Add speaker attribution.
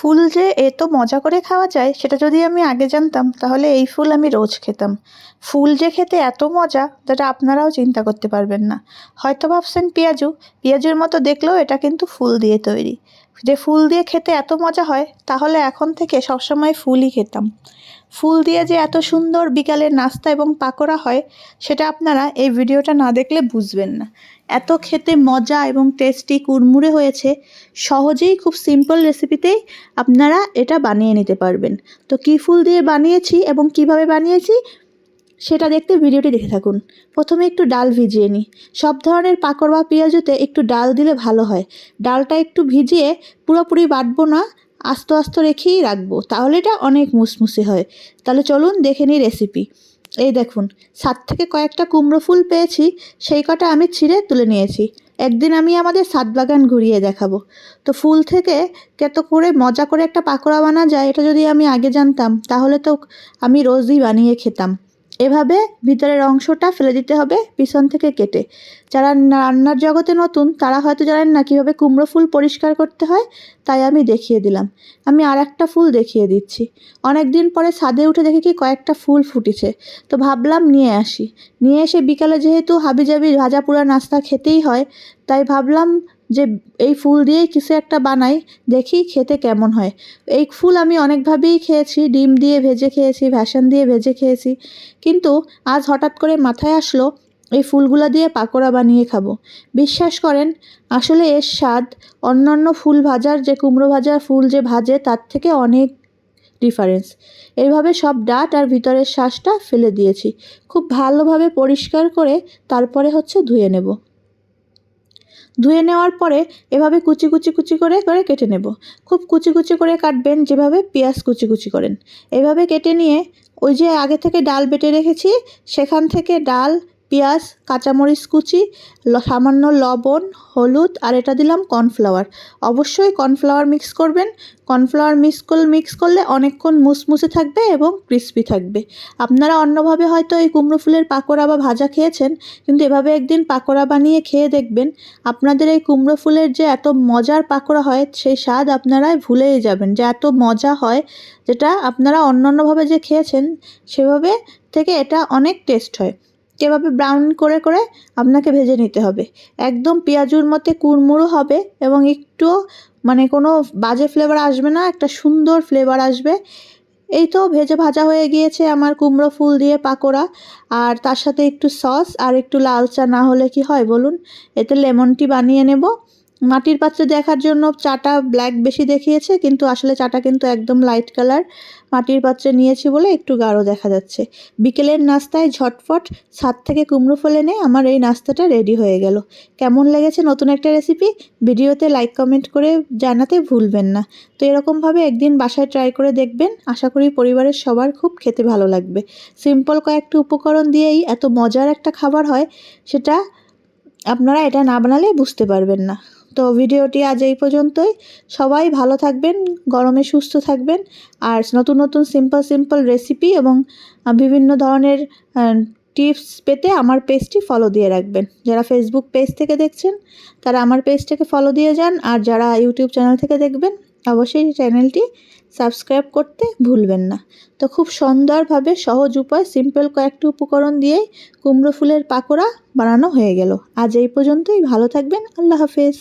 Speaker 1: ফুল যে এত মজা করে খাওয়া যায়, সেটা যদি আমি আগে জানতাম, তাহলে এই ফুল আমি রোজ খেতাম। ফুল যে খেতে এত মজা যেটা আপনারাও চিন্তা করতে পারবেন না। হয়তো ভাবছেন, পেঁয়াজু, পেঁয়াজুর মতো দেখলেও এটা কিন্তু ফুল দিয়ে তৈরি। যে ফুল দিয়ে খেতে এত মজা হয়, তাহলে এখন থেকে সবসময় ফুলই খেতাম। ফুল দিয়ে যে এত সুন্দর বিকালের নাস্তা এবং পাকোড়া হয়, সেটা আপনারা এই ভিডিওটা না দেখলে বুঝবেন না। এত খেতে মজা এবং টেস্টি কুড়মুড়ে হয়েছে, সহজেই খুব সিম্পল রেসিপিতেই আপনারা এটা বানিয়ে নিতে পারবেন। তো কী ফুল দিয়ে বানিয়েছি এবং কীভাবে বানিয়েছি সেটা দেখতে ভিডিওটি দেখে থাকুন। প্রথমে একটু ডাল ভিজিয়ে নিই। সব ধরনের পাকড় বা পেঁয়াজুতে একটু ডাল দিলে ভালো হয়। ডালটা একটু ভিজিয়ে পুরোপুরি বাটবো না, আস্তে আস্তে রেখেই রাখব। তাহলে এটা অনেক মুসমুসে হয়। তাহলে চলুন দেখে নিই রেসিপি। এই দেখুন, সাত থেকে কয়েকটা কুমড়ো ফুল পেয়েছি, সেই কটা আমি ছিঁড়ে তুলে নিয়েছি। একদিন আমি আমাদের সাত বাগান ঘুরিয়ে দেখাবো। তো ফুল থেকে কত করে মজা করে একটা পাকোড়া বানা যায়, এটা যদি আমি আগে জানতাম, তাহলে তো আমি রোজই বানিয়ে খেতাম। এভাবে ভিতরের অংশটা ফেলে দিতে হবে পিছন থেকে কেটে। যারা রান্নার জগতে নতুন, তারা হয়তো জানেন না কীভাবে কুমড়ো ফুল পরিষ্কার করতে হয়, তাই আমি দেখিয়ে দিলাম। আমি আর একটা ফুল দেখিয়ে দিচ্ছি। অনেক দিন পরে ছাদে উঠে দেখি কি কয়েকটা ফুল ফুটেছে। তো ভাবলাম নিয়ে আসি। নিয়ে এসে বিকালে যেহেতু হাবিজাবি ভাজা পোড়া নাস্তা খেতেই হয়, তাই ভাবলাম যে এই ফুল দিয়েই কিছু একটা বানাই, দেখি খেতে কেমন হয়। এই ফুল আমি অনেকভাবেই খেয়েছি, ডিম দিয়ে ভেজে খেয়েছি, ভ্যাসন দিয়ে ভেজে খেয়েছি। কিন্তু আজ হঠাৎ করে মাথায় আসলো, এই ফুলগুলো দিয়ে পাকোড়া বানিয়ে খাব। বিশ্বাস করেন, আসলে এর স্বাদ অন্যান্য ফুল ভাজার যে কুমড়ো ভাজার ফুল যে ভাজে, তার থেকে অনেক ডিফারেন্স এইভাবে সব ডাট আর ভিতরের শ্বাসটা ফেলে দিয়েছি। খুব ভালোভাবে পরিষ্কার করে তারপরে হচ্ছে ধুয়ে নেব। ধুয়ে নেওয়ার পরে এভাবে কুচি কুচি কুচি করে করে কেটে নেব। খুব কুচি কুচি করে কাটবেন, যেভাবে পেঁয়াজ কুচি কুচি করেন। এভাবে কেটে নিয়ে ওই যে আগে থেকে ডাল বেটে রেখেছি, সেখান থেকে ডাল পেঁয়াজ, কাঁচামরিচ কুচি সামান্য লবণ, হলুদ, আর এটা দিলাম কর্নফ্লাওয়ার। অবশ্যই কর্নফ্লাওয়ার মিক্স করবেন। কর্নফ্লাওয়ার মিক্স করলে মিক্স করলে অনেকক্ষণ মুসমুসে থাকবে এবং ক্রিস্পি থাকবে। আপনারা অন্যভাবে হয়তো এই কুমড়ো ফুলের পাকোড়া বা ভাজা খেয়েছেন, কিন্তু এভাবে একদিন পাকোড়া বানিয়ে খেয়ে দেখবেন, আপনাদের এই কুমড়ো ফুলের যে এত মজার পাকোড়া হয়, সেই স্বাদ আপনারা ভুলেই যাবেন। যে এত মজা হয়, যেটা আপনারা অন্য অন্যভাবে যে খেয়েছেন, সেভাবে থেকে এটা অনেক টেস্ট হয়। এভাবে ব্রাউন করে করে আপনাকে ভেজে নিতে হবে। একদম পেঁয়াজুর মতে কুড়মুড়ো হবে এবং একটু মানে কোনো বাজে ফ্লেভার আসবে না, একটা সুন্দর ফ্লেভার আসবে। এই তো ভেজে ভাজা হয়ে গিয়েছে আমার কুমড়ো ফুল দিয়ে পাকোড়া। আর তার সাথে একটু সস আর একটু লাল চা না হলে কি হয় বলুন? এতে লেমন টি বানিয়ে নেব। মাটির পাত্রে দেখার জন্য চাটা ব্ল্যাক বেশি দেখিয়েছে, কিন্তু আসলে চাটা কিন্তু একদম লাইট কালার মাটির পাত্রে নিয়েছি বলে একটু গাঢ় দেখা যাচ্ছে। বিকেলের নাস্তায় ঝটফট ছাদ থেকে কুমড়ো ফলে এনে আমার এই নাস্তাটা রেডি হয়ে গেল। কেমন লেগেছে নতুন একটা রেসিপি ভিডিওতে লাইক কমেন্ট করে জানাতে ভুলবেন না। তো এরকমভাবে একদিন বাসায় ট্রাই করে দেখবেন। আশা করি পরিবারের সবার খুব খেতে ভালো লাগবে। সিম্পল কয়েকটি উপকরণ দিয়েই এত মজার একটা খাবার হয়, সেটা আপনারা এটা না বানালে বুঝতে পারবেন না। তো ভিডিওটি আজ এই পর্যন্তই। সবাই ভালো থাকবেন, গরমে সুস্থ থাকবেন, আর নতুন নতুন সিম্পল সিম্পল রেসিপি এবং বিভিন্ন ধরনের টিপস পেতে আমার পেজটি ফলো দিয়ে রাখবেন। যারা ফেসবুক পেজ থেকে দেখছেন, তারা আমার পেজটাকে ফলো দিয়ে যান, আর যারা ইউটিউব চ্যানেল থেকে দেখবেন অবশ্যই চ্যানেলটি সাবস্ক্রাইব করতে ভুলবেন না। তো খুব সুন্দরভাবে সহজ উপায় সিম্পল কয়েকটি উপকরণ দিয়ে কুমড়ো ফুলের পাকোড়া বানানো হয়ে গেল। আজ এই পর্যন্তই। ভালো থাকবেন। আল্লাহ হাফেজ।